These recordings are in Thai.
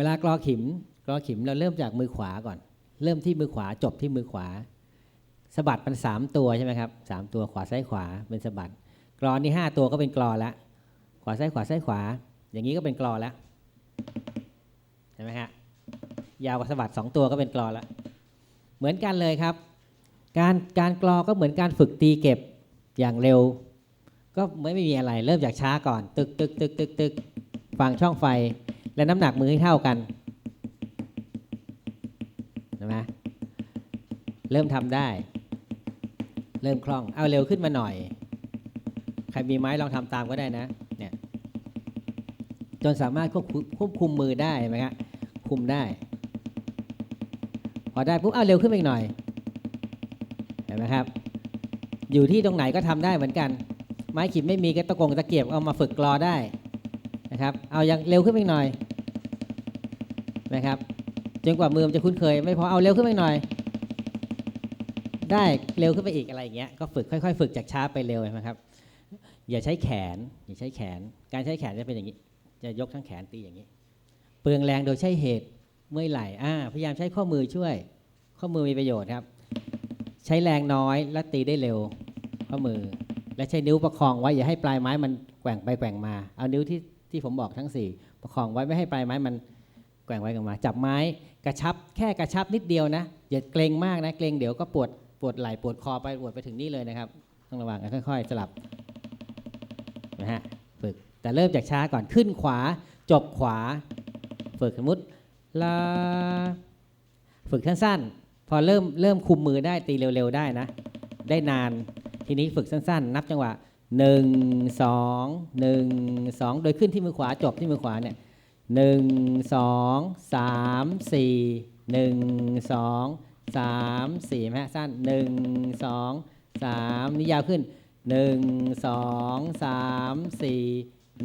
วลากรอขิมกรอขิมเราเริ่มจากมือขวาก่อน เริ่มที่มือขวาจบที่มือขวาสะบัดมันสามตัวใช่ไหมครับสามตัวขวาซ้ายขวาเป็นสะบัดกรอนี่ห้าตัวก็เป็นกรอแล้วขวาซ้ายขวาซ้ายขวา อย่างนี้ก็เป็นกรอแล้วเห็นไหมฮะยาวกว่าสะบัดสองตัวก็เป็นกรอแล้วเหมือนกันเลยครับ การการกรอก็เหมือนการฝึกตีเก็บอย่างเร็ว ก็ไม่ไม่มีอะไร เริ่มจากช้าก่อน ตึกตึกตึกตึกตึกฟังช่องไฟ และน้ำหนักมือให้เท่ากันนไหมเริ่มทำได้ เริ่มคล่อง เอาเร็วขึ้นมาหน่อย ใครมีไม้ลองทำตามก็ได้นะ เนี่ย จนสามารถควบคุมควบคุมมือได้ไหมครับคุมได้ พอได้ปุ๊บเอาเร็วขึ้นไปอีกหน่อย เห็นไหมครับ อยู่ที่ตรงไหนก็ทำได้เหมือนกัน ไม้ขีดไม่มีก็ตะกงตะเกียบเอามาฝึกกรอได้นะครับ เอายังเร็วขึ้นไปอีกหน่อย นะครับจนกว่ามือมันจะคุ้นเคย ไม่พอเอาเร็วขึ้นไปหน่อย ได้เร็วขึ้นไปอีกอะไรอย่างเงี้ยก็ฝึกค่อยๆ ฝึกจากช้าไปเร็วนะครับ อย่าใช้แขนอย่าใช้แขน การใช้แขนจะเป็นอย่างนี้ จะยกทั้งแขนตีอย่างนี้ เปลืองแรงโดยใช้เหตุเมื่อยไหล่อ่าพยายามใช้ข้อมือช่วย ข้อมือมีประโยชน์ครับ ใช้แรงน้อยและตีได้เร็ว ข้อมือ และใช้นิ้วประคองไว้อย่าให้ปลายไม้มันแกว่งไปแกว่งมา เอานิ้วที่ที่ผมบอกทั้ง 4 ประคองไว้ไม่ให้ปลายไม้มัน แกว่งไปแกว่งมา จับไม้กระชับแค่กระชับนิดเดียวนะอย่าเกรงมากนะเกรงเดี๋ยวก็ปวดปวดไหล่ปวดคอไปปวดไปถึงนี่เลยนะครับต้องระวังนะค่อยๆ สลับนะฮะฝึกแต่เริ่มจากช้าก่อนขึ้นขวา จบขวา ฝึกสมมติลาฝึกสั้นๆ พอเริ่มเริ่มคุมมือได้ตีเร็วๆได้นะ ได้นานทีนี้ฝึกสั้นๆ นับจังหวะหนึ่งสองหนึ่งสองโดยขึ้นที่มือขวาจบที่มือขวาเนี่ย หนึ่งสองสามสี่หนึ่งสองสามสี่ไหมฮะสั้นหนึ่งสองสามนี่ยาวขึ้นหนึ่งสองสามสี่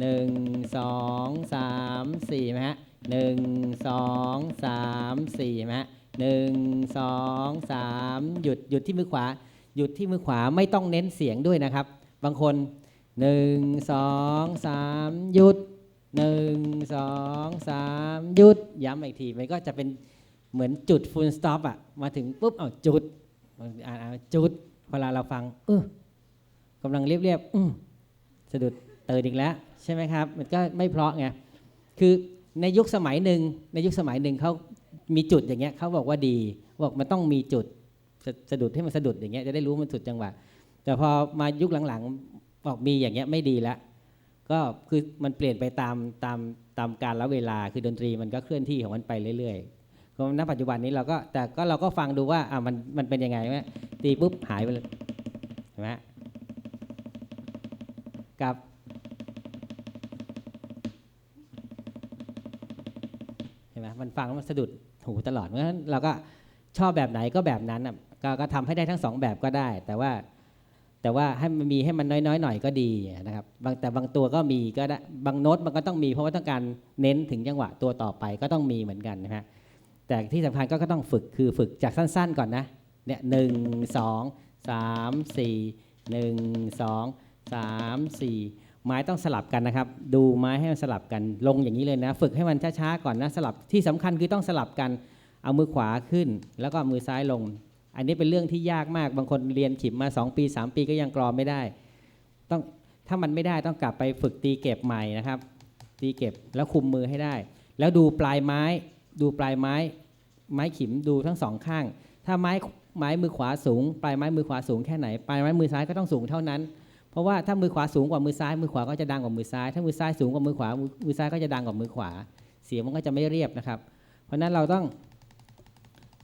หนึ่งสองสามสี่ไหมฮะหนึ่งสองสามสี่ไหมฮะหนึ่งสองสามหยุดหยุดที่มือขวา หยุดที่มือขวาไม่ต้องเน้นเสียงด้วยนะครับ บางคนหนึ่งสองสามหยุด หนึ่งสองสามหยุดย้ำอีกที มันก็จะเป็นเหมือนจุด full stop อะมาถึงปุ๊บเอาจุดอ่าอ่าจุดเวลาเราฟังเออกำลังเรียบๆอืมสะดุดเตือนอีกแล้ว ใช่ไหมครับ มันก็ไม่เพราะไงคือในยุคสมัยหนึ่งในยุคสมัยหนึ่งเขามีจุดอย่างเงี้ยเขาบอกว่าดีบอกมันต้องมีจุดสะสะดุดให้มันสะดุดอย่างเงี้ยจะได้รู้มันสุดจังหวะแต่พอมายุคหลังๆบอกมีอย่างเงี้ยไม่ดีแล้ว ก็คือมันเปลี่ยนไปตามตามตามการละเวลาคือดนตรีมันก็เคลื่อนที่ของมันไปเรื่อยๆก็ณปัจจุบันนี้เราก็แต่ก็เราก็ฟังดูว่าอะมันมันเป็นยังไงไหมตีปุ๊บหายไปเลยเห็นไหมกับเห็นไหมมันฟังแล้วมันสะดุดหูตลอดเพราะฉะนั้นเราก็ชอบแบบไหนก็แบบนั้นน่ะกก็ทำให้ได้ทั้งสองแบบก็ได้ แต่ว่า แต่ว่าให้มันมีให้มันน้อยๆหน่อยก็ดีนะครับบางแต่บางตัวก็มีก็ได้บางโน้ตมันก็ต้องมีเพราะว่าต้องการเน้นถึงจังหวะตัวต่อไปก็ต้องมีเหมือนกันนะฮะแต่ที่สำคัญก็ต้องฝึกคือฝึกจากสั้นๆก่อนนะเนี่ยหนึ่งสองสามสี่หนึ่งสองสามสี่ไม้ต้องสลับกันนะครับ ดูไม้ให้มันสลับกันลงอย่างนี้เลยนะ ฝึกให้มันช้าๆก่อนนะสลับที่สำคัญคือต้องสลับกันเอามือขวาขึ้น แล้วก็มือซ้ายลง อันนี้เป็นเรื่องที่ยากมาก บางคนเรียนขิมมา 2 ปี 3 ปีก็ยังกรอไม่ได้ ต้องถ้ามันไม่ได้ต้องกลับไปฝึกตีเก็บใหม่นะครับ ตีเก็บแล้วคุมมือให้ได้ แล้วดูปลายไม้ ดูปลายไม้ ไม้ขิมดูทั้งสองข้าง ถ้าไม้ไม้มือขวาสูง ปลายไม้มือขวาสูงแค่ไหน ปลายไม้มือซ้ายก็ต้องสูงเท่านั้น เพราะว่าถ้ามือขวาสูงกว่ามือซ้าย มือขวาก็จะดังกว่ามือซ้าย ถ้ามือซ้ายสูงกว่ามือขวา มือซ้ายก็จะดังกว่ามือขวา เสียงมันก็จะไม่เรียบนะครับ เพราะฉะนั้นเราต้อง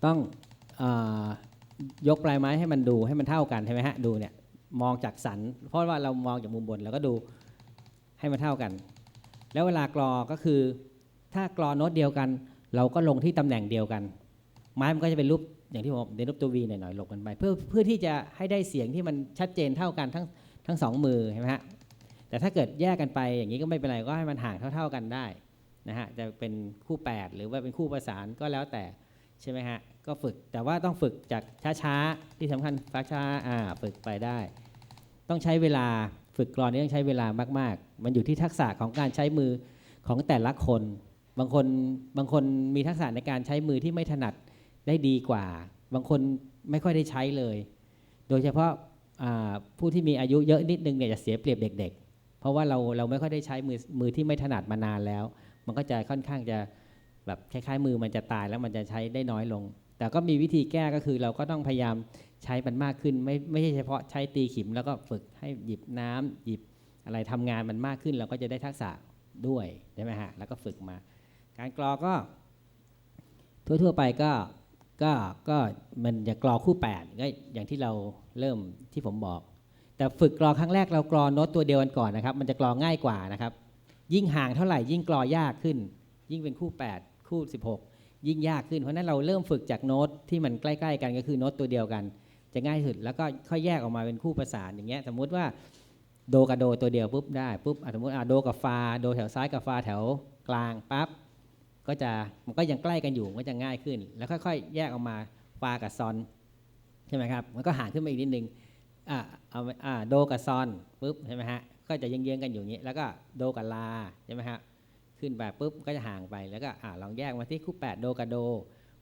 ต้องอ ยกปลายไม้ให้มันดูให้มันเท่ากันใช่ไหมฮะดูเนี่ยมองจากสัน เพราะว่าเรามองจากมุมบนเราก็ดูให้มันเท่ากัน แล้วเวลากรอก็คือ ถ้ากรอโน้ตเดียวกัน เราก็ลงที่ตำแหน่งเดียวกัน ไม้มันก็จะเป็นรูปอย่างที่ผมเดนรูปตัววีหน่อยๆลงกันไป เพื่อเพื่อที่จะให้ได้เสียงที่มันชัดเจนเท่ากันทั้งทั้งสองมือใช่ไหมฮะแต่ถ้าเกิดแยกกันไปอย่างนี้ก็ไม่เป็นไรก็ให้มันห่างเท่า ๆกันได้นะฮะจะเป็นคู่ 8 หรือว่าเป็นคู่ประสานก็แล้วแต่ ใช่ไหมฮะ ก็ฝึกแต่ว่าต้องฝึกจากช้าๆ ที่สำคัญฟ้าช้าอ่าฝึกไปได้ ต้องใช้เวลาฝึกกรอนนี่ต้องใช้เวลามาก ๆ มันอยู่ที่ทักษะของการใช้มือของแต่ละคน บางคนบางคนมีทักษะในการใช้มือที่ไม่ถนัดได้ดีกว่า บางคนไม่ค่อยได้ใช้เลย โดยเฉพาะผู้ที่มีอายุเยอะนิดนึงเนี่ยจะเสียเปรียบเด็ก ๆ เพราะว่าเราเราไม่ค่อยได้ใช้มือมือที่ไม่ถนัดมานานแล้ว มันก็จะค่อนข้างจะ แบบคล้ายๆมือมันจะตายแล้วมันจะใช้ได้น้อยลง แต่ก็มีวิธีแก้ก็คือเราก็ต้องพยายามใช้มันมากขึ้น ไม่ไม่ใช่เฉพาะใช้ตีขิม แล้วก็ฝึกให้หยิบน้ำหยิบอะไรทำงานมันมากขึ้น เราก็จะได้ทักษะด้วยใช่ไหมฮะแล้วก็ฝึกมา การกรอก็ทั่วๆไปก็ก็ก็มันจะกรอคู่8ก็อย่างที่เราเริ่มที่ผมบอก แต่ฝึกกรอครั้งแรกเรากรอโน้ตตัวเดียวกันก่อนนะครับ มันจะกรอง่ายกว่านะครับ ยิ่งห่างเท่าไหร่ยิ่งกรอยากขึ้น ยิ่งเป็นคู่ 8 คู่ 16 ยิ่งยากขึ้น เพราะนั้นเราเริ่มฝึกจากโน้ตที่มันใกล้ๆ กันก็คือโน้ตตัวเดียวกัน จะง่ายสุดแล้วก็ค่อยแยกออกมาเป็นคู่ประสานอย่างเงี้ยสมมุติว่าโดกับโดตัวเดียวปุ๊บได้ปุ๊บสมมติอะโดกับฟาโดแถวซ้ายกับฟาแถวกลางปั๊บก็จะมันก็ยังใกล้กันอยู่มันก็จะง่ายขึ้น แล้วค่อยๆ แยกออกมาฟากับซอนใช่ไหมครับมันก็ห่างขึ้นมาอีกนิดนึงอะเอาอะโดกับซอนปุ๊บใช่ไหมฮะก็จะเยื้องๆกันอยู่อย่างนี้ แล้วก็โดกับลาใช่ไหมฮะ ขึ้นไปปุ๊บก็จะห่างไปแล้วก็อะลองแยกมาที่คู่แปดโดกับโด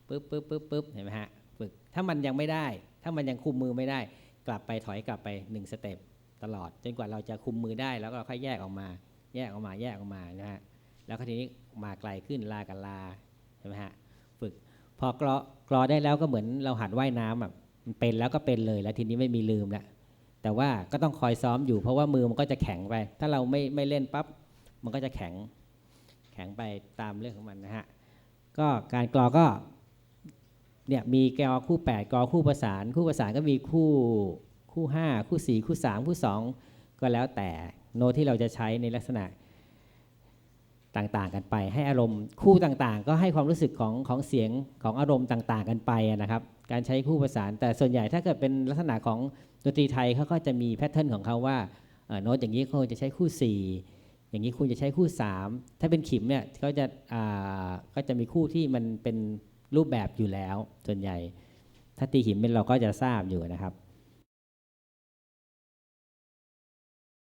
ปุ๊บปุ๊บปุ๊บปุ๊บเห็นไหมฮะฝึกถ้ามันยังไม่ได้ ถ้ามันยังคุมมือไม่ได้ กลับไปถอยกลับไป1สเต็ปตลอดจนกว่าเราจะคุมมือได้แล้วก็ค่อยแยกออกมา แยกออกมาแยกออกมานะฮะแล้วทีนี้มาไกลขึ้นลากับลาใช่ไหมฮะฝึกพอกรอกรอได้แล้วก็เหมือนเราหัดว่ายน้ำอะมันเป็นแล้วก็เป็นเลยแล้วทีนี้ไม่มีลืมล้วแต่ว่าก็ต้องคอยซ้อมอยู่เพราะว่ามือมันก็จะแข็งไป ถ้าเราไม่ไม่เล่นปั๊บมันก็จะแข็ง ข็งไปตามเรื่องของมันนะฮะ ก็การกรอก็เนี่ยมีกอคู่ 8กอคู่ประสาน คู่ประสานก็มีคู่คู่ 5 คู่ 4 คู่ 3 คู่ 2 ก็แล้วแต่โน้ตที่เราจะใช้ในลักษณะต่างๆกันไป ให้อารมณ์คู่ต่างๆ ก็ให้ความรู้สึกของของเสียงของอารมณ์ต่างๆ กันไปนะครับ การใช้คู่ประสาน แต่ส่วนใหญ่ถ้าเกิดเป็นลักษณะของดนตรีไทยเขาก็จะมีแพทเทิร์นของเขาว่าโน้ตอย่างนี้เขาจะใช้คู่ 4 อย่างนี้คุณจะใช้คู่ 3 ถ้าเป็นขิมเนี่ยก็จะอ่าก็จะมีคู่ที่มันเป็นรูปแบบอยู่แล้วส่วนใหญ่ ถ้าตีหินเป็นเราก็จะทราบอยู่นะครับ